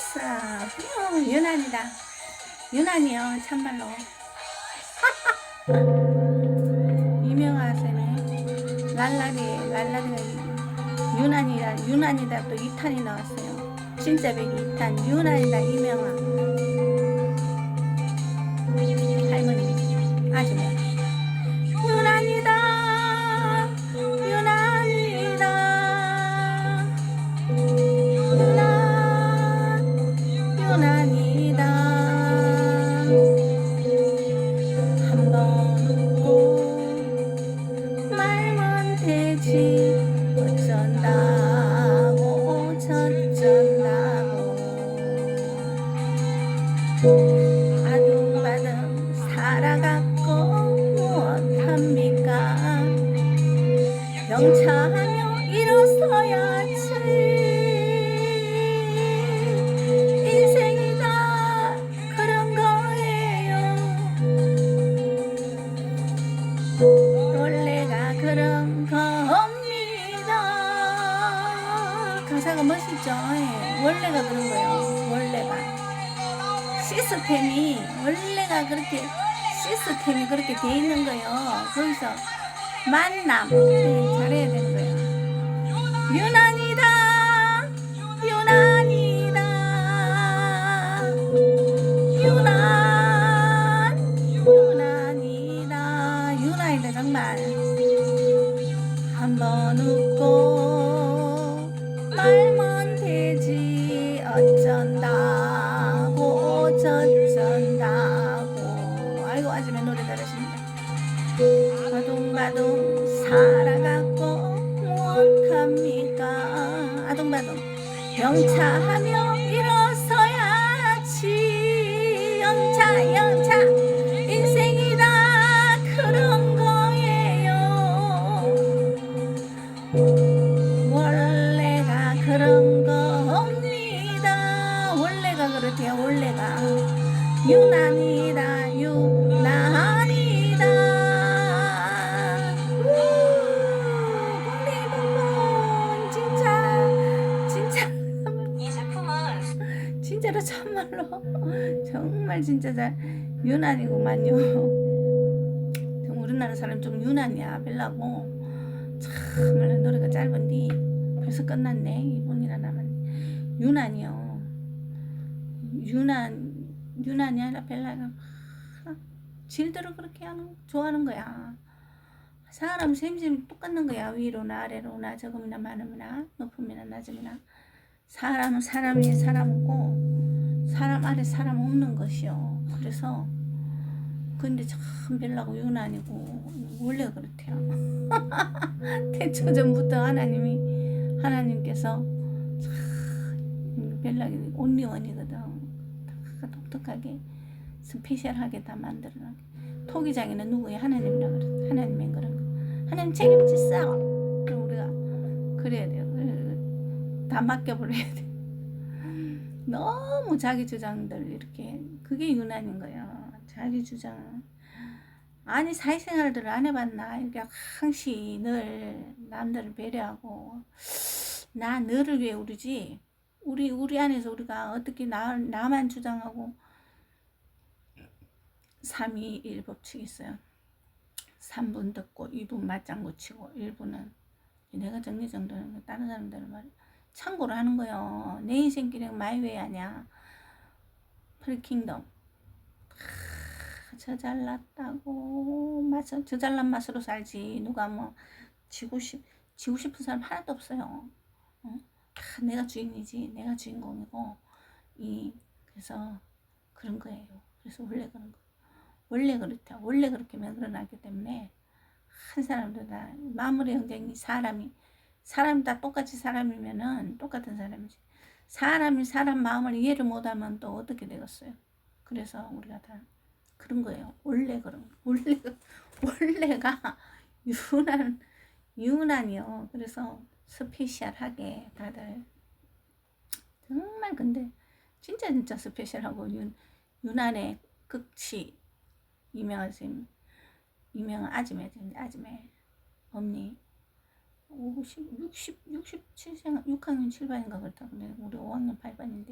아싸 후, 유난이다. 유난이요 참말로. 유명하세네 랄라리 랄라리가 유난이다 유난이다 또 2탄이 나왔어요. 진짜 백이 2탄 유난이다 유명한 아둥바둥 살아갔고 무엇합니까? 명차하며 일어서야지. 인생이 다. 그런 거예요. 원래가 그런 겁니다. 가사가 멋있죠? 예. 원래가 그런 거예요. 원래가 시스템이 원래가 그렇게 시스템이 그렇게 돼 있는 거예요. 거기서 만남 네, 잘해야 되는 거예요. 유난이다, 유난이다, 유난, 유난이다, 유난이다 정말. 한번 웃고 말면 아동바동 살아갔고 무엇합니까 아동바동 영차하며 일어서야지. 영차 영차. 인생이다. 그런 거예요. 원래가 그런 겁니다. 원래가 그렇대요. 원래가. 유난이다. 유 진짜로 참말로? 정말 진짜 잘 유난이구만요. 좀 우리나라 사람 좀 유난이야 별라고. 참말로 노래가 짧은데 벌써 끝났네 이분이나 남았네 유난이요. 유난 유난이 아니라 벨라가 질대로 그렇게 하는 좋아하는 거야. 사람 셈셈이 똑같는 거야. 위로나 아래로나 적음이나 많음이나 높음이나 낮음이나 사람은 사람이 사람이고 사람 아래 사람 없는 것이요. 그래서 근데 참 별나고 유난이고 원래 그렇대요. 태초전부터 하나님이 하나님께서 참 별나게 온리원이거든. 다 독특하게 스페셜하게 다 만들어놔. 토기장에는 누구야 하나님이라 그래? 하나님인 그런 거. 하나님 책임지싸 그럼 우리가 그래야 돼요 다 맡겨버려야 돼. 너무 자기 주장들 이렇게. 그게 유난인 거예요 자기 주장. 아니 사회생활들을 안 해봤나? 이렇게 항시 늘 남들을 배려하고. 나 너를 위해 우리지. 우리 우리 안에서 우리가 어떻게 나 나만 주장하고 3위 1법칙이 있어요. 3분 듣고 2분 맞장구 치고 1분은 내가 정리정돈하는 거 다른 사람들은 말 참고로 하는 거요. 내 인생 길은 마이웨이 아니야. 프리킹덤 저 잘났다고. 맛, 저 잘난 맛으로 살지. 누가 뭐 지고 싶 지고 싶은 사람 하나도 없어요. 어? 다 내가 주인이지. 내가 주인공이고. 이 그래서 그런 거예요. 그래서 원래 그런 거. 원래 그렇다. 원래 그렇게 만들어놨기 때문에 한 사람도 다 마무리 형제이 사람이 사람 다 똑같이 사람이면은 똑같은 사람이지 사람이 사람 마음을 이해를 못하면 또 어떻게 되겠어요? 그래서 우리가 다 그런 거예요. 원래 그런 거. 원래 원래가 유난 유난이요. 그래서 스페셜하게 다들 정말 근데 진짜 진짜 스페셜하고 윤 유난의 극치 유명한 쌤 유명한 아지매 아지매 언니 50, 60, 67, 6학년 7반인가 그렇다. 근데 우리 5학년 8반인데